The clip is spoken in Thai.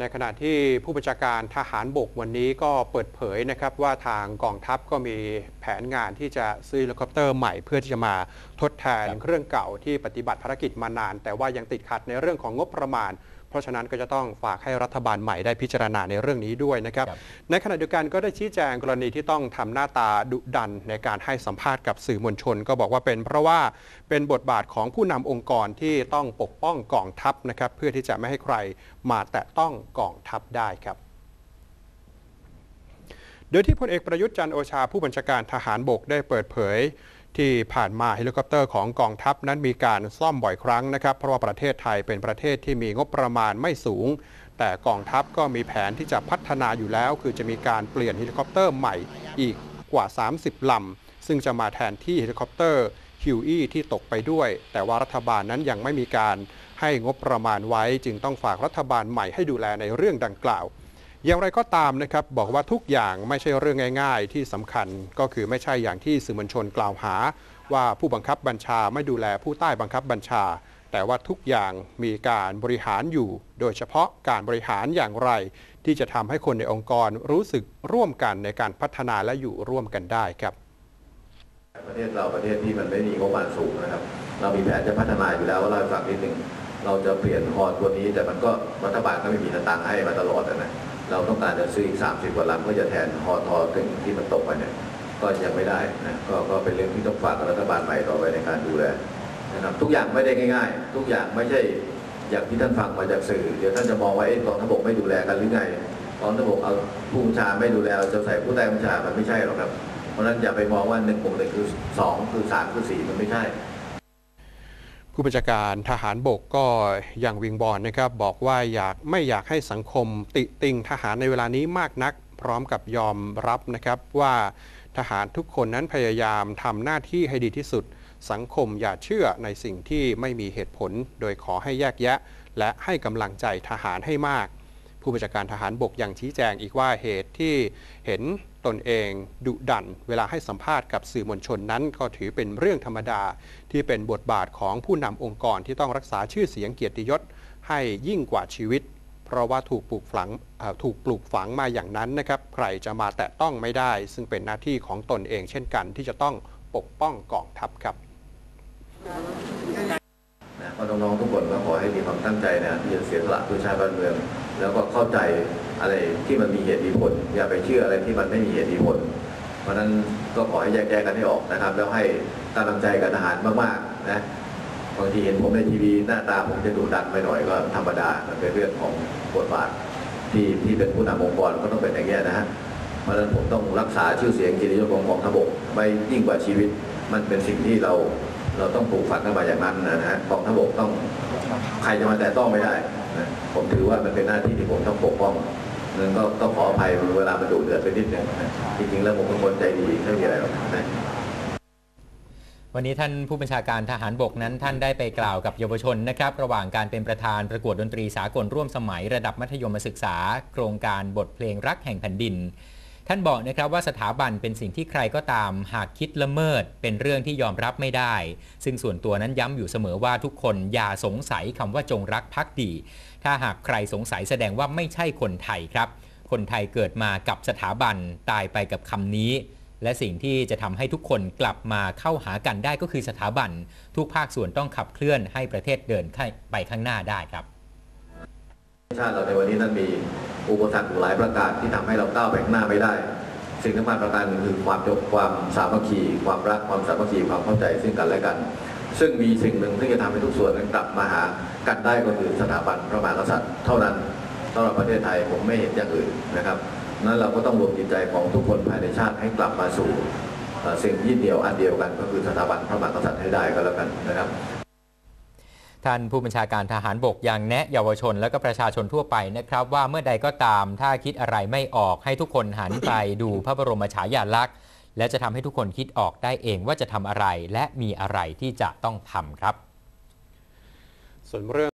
ในขณะที่ผู้บัญชาการทหารบกวันนี้ก็เปิดเผยนะครับว่าทางกองทัพก็มีแผนงานที่จะซื้อเฮลิคอปเตอร์ใหม่ เพื่อที่จะมาทดแทนเครื่องเก่าที่ปฏิบัติภารกิจมานาน แต่ว่ายังติดขัดในเรื่องของงบประมาณ เพราะฉะนั้นก็จะต้องฝากให้รัฐบาลใหม่ได้พิจารณาในเรื่องนี้ด้วยนะครับครับในขณะเดียวกันก็ได้ชี้แจงกรณีที่ต้องทำหน้าตาดุดันในการให้สัมภาษณ์กับสื่อมวลชน ก็บอกว่าเป็นเพราะว่าเป็นบทบาทของผู้นำองค์กรที่ต้องปกป้องกองทัพนะครับเพื่อที่จะไม่ให้ใครมาแตะต้องกองทัพได้ครับโดยที่พลเอกประยุทธ์จันทร์โอชาผู้บัญชาการทหารบกได้เปิดเผย ที่ผ่านมาเฮลิคอปเตอร์ของกองทัพนั้นมีการซ่อมบ่อยครั้งนะครับ เพราะว่าประเทศไทยเป็นประเทศที่มีงบประมาณไม่สูง แต่กองทัพก็มีแผนที่จะพัฒนาอยู่แล้ว คือจะมีการเปลี่ยนเฮลิคอปเตอร์ใหม่อีกกว่า 30 ลำ ซึ่งจะมาแทนที่เฮลิคอปเตอร์ฮิวอี้ที่ตกไปด้วย แต่ว่ารัฐบาลนั้นยังไม่มีการให้งบประมาณไว้ จึงต้องฝากรัฐบาลใหม่ให้ดูแลในเรื่องดังกล่าว อย่างไรก็ตามนะครับบอกว่าทุกอย่างไม่ใช่เรื่องง่าย ๆ ที่สำคัญก็คือไม่ใช่อย่างที่สื่อมวลชนกล่าวหา ว่าผู้บังคับบัญชาไม่ดูแลผู้ใต้บังคับบัญชา แต่ว่าทุกอย่างมีการบริหารอยู่ โดยเฉพาะการบริหารอย่างไร ที่จะทำให้คนในองค์กรรู้สึกร่วมกันในการพัฒนาและอยู่ร่วมกันได้ครับ ประเทศเราประเทศที่มันไม่มีงบประมาณสูงนะครับ เรามีแผนจะพัฒนาอยู่แล้วว่าเราให้ฟังนิดหนึ่งเราจะเปลี่ยนฮอตัวนี้แต่มันก็รัฐบาลก็ไม่มีตางค์ให้มาตลอดนะ เราต้องการจะซื้ออีก 30 กว่าลำเพื่อจะแทนฮอทอถึงที่มันตกไปเนี่ยก็ยังไม่ได้นะกก็เป็นเรื่องที่ต้องฝากกับรัฐบาลใหม่ต่อไปในการดูแลนะครับทุกอย่างไม่ได้ง่าย ๆ ทุกอย่างไม่ใช่อย่างที่ท่านฟังมาจากสื่อ เดี๋ยวท่านจะมองว่าเอ๊ะกองทัพบกไม่ดูแลกันหรือไงกองทัพบกเอาผู้บัญชาไม่ดูแลจะใส่ผู้ใต้บัญชามันไม่ใช่หรอกครับ เพราะฉะนั้นอย่าไปมองว่าหนึ่งบวกหนึ่งคือสองคือสามคือสี่มันไม่ใช่ ผู้บัญชาการทหารบกก็ยังวิงบอลนะครับ บอกว่าอยากไม่อยากให้สังคมติติงทหารในเวลานี้มากนัก พร้อมกับยอมรับนะครับว่าทหารทุกคนนั้นพยายามทำหน้าที่ให้ดีที่สุด สังคมอย่าเชื่อในสิ่งที่ไม่มีเหตุผล โดยขอให้แยกแยะ และให้กำลังใจทหารให้มาก ผู้บัญชาการทหารบกยังชี้แจงอีกว่าเหตุที่เห็นตนเองดุดัน เวลาให้สัมภาษณ์กับสื่อมวลชนนั้น ก็ถือเป็นเรื่องธรรมดาที่เป็นบทบาทของผู้นำองค์กรที่ต้องรักษาชื่อเสียงเกียรติยศให้ยิ่งกว่าชีวิต เพราะว่าถูกปลูกฝังถูกปลูกฝังมาอย่างนั้นนะครับใครจะมาแตะต้องไม่ได้ ซึ่งเป็นหน้าที่ของตนเอง เช่นกันที่จะต้องปกป้องกองทัพครับนะก็น้องๆทุกคนก็ขอให้มีความตั้งใจนะที่จะเสียสละเพื่อชาติบ้านเมือง แล้วก็เข้าใจอะไรที่มันมีเหตุมีผล อย่าไปเชื่ออะไรที่มันไม่มีเหตุมีผล เพราะฉะนั้นก็ขอให้แยกแยะกันให้ออกนะครับ แล้วให้กำลังใจกับทหารมากๆนะบางทีเห็นผมในทีวีหน้าตาผมจะดุดันไปหน่อยก็ธรรมดามันเป็นเรื่องของบทบาทที่ที่เป็นผู้นำองค์กรก็ต้องเป็นอย่างนี้นะฮะเพราะฉะนั้นผมต้องรักษาชื่อเสียงเกียรติยศของกองทัพบกไว้ยิ่งกว่าชีวิต มันเป็นสิ่งที่เราเราต้องปลูกฝังกันมาอย่างนั้นนะฮะกองทัพบกต้องใครจะมาแต่ต้องไม่ได้ ผมถือว่ามันเป็นหน้าที่ที่ผมต้องปกป้องนั้นก็ต้องขออภัยเวลามันดุเดือดไปนิดนึงจริงๆแล้วผมเป็นคนใจดีไม่มีอะไรหรอกนะวันนี้ท่านผู้บัญชาการทหารบกนั้นท่านได้ไปกล่าวกับเยาวชนนะครับ ระหว่างการเป็นประธานประกวดดนตรีสากลร่วมสมัย ระดับมัธยมศึกษา โครงการบทเพลงรักแห่งแผ่นดิน ท่านบอกนะครับว่าสถาบันเป็นสิ่งที่ใครก็ตามหากคิดละเมิด เป็นเรื่องที่ยอมรับไม่ได้ ซึ่งส่วนตัวนั้นย้ำอยู่เสมอว่าทุกคนอย่าสงสัยคำว่าจงรักภักดี ถ้าหากใครสงสัยแสดงว่าไม่ใช่คนไทยครับ คนไทยเกิดมากับสถาบันตายไปกับคำนี้ และสิ่งที่จะทำให้ทุกคนกลับมาเข้าหากันได้ก็คือสถาบัน ทุกภาคส่วนต้องขับเคลื่อนให้ประเทศเดินไปข้างหน้าได้ครับชาติเราในวันนี้นั้นมี อุปสรรคหลายประการที่ทำให้เราก้าวไปข้างหน้าไม่ได้ สิ่งสำคัญประการหนึ่งคือความจบความสามัคคี ความรักความสามัคคีความเข้าใจซึ่งกันและกัน ซึ่งมีสิ่งหนึ่งที่จะทำให้ทุกส่วนนั้นกลับมาหากันได้ก็คือสถาบันพระมหากษัตริย์เท่านั้นสำหรับประเทศไทยผมไม่เห็นอย่างอื่นนะครับนั้นเราก็ต้องรวมจิตใจของทุกคนภายในชาติให้กลับมาสู่เอ่อสิ่งที่เดียวอันเดียวกันก็คือสถาบันพระมหากษัตริย์ให้ได้ก็แล้วกันนะครับ ท่านผู้บัญชาการทหารบกยังแนะเยาวชนและก็ประชาชนทั่วไปนะครับ ว่าเมื่อใดก็ตามถ้าคิดอะไรไม่ออกให้ทุกคนหันไปดูพระบรมฉายาลักษณ์ และจะทำให้ทุกคนคิดออกได้เองว่าจะทำอะไรและมีอะไรที่จะต้องทำครับ ส่วนเรื่อง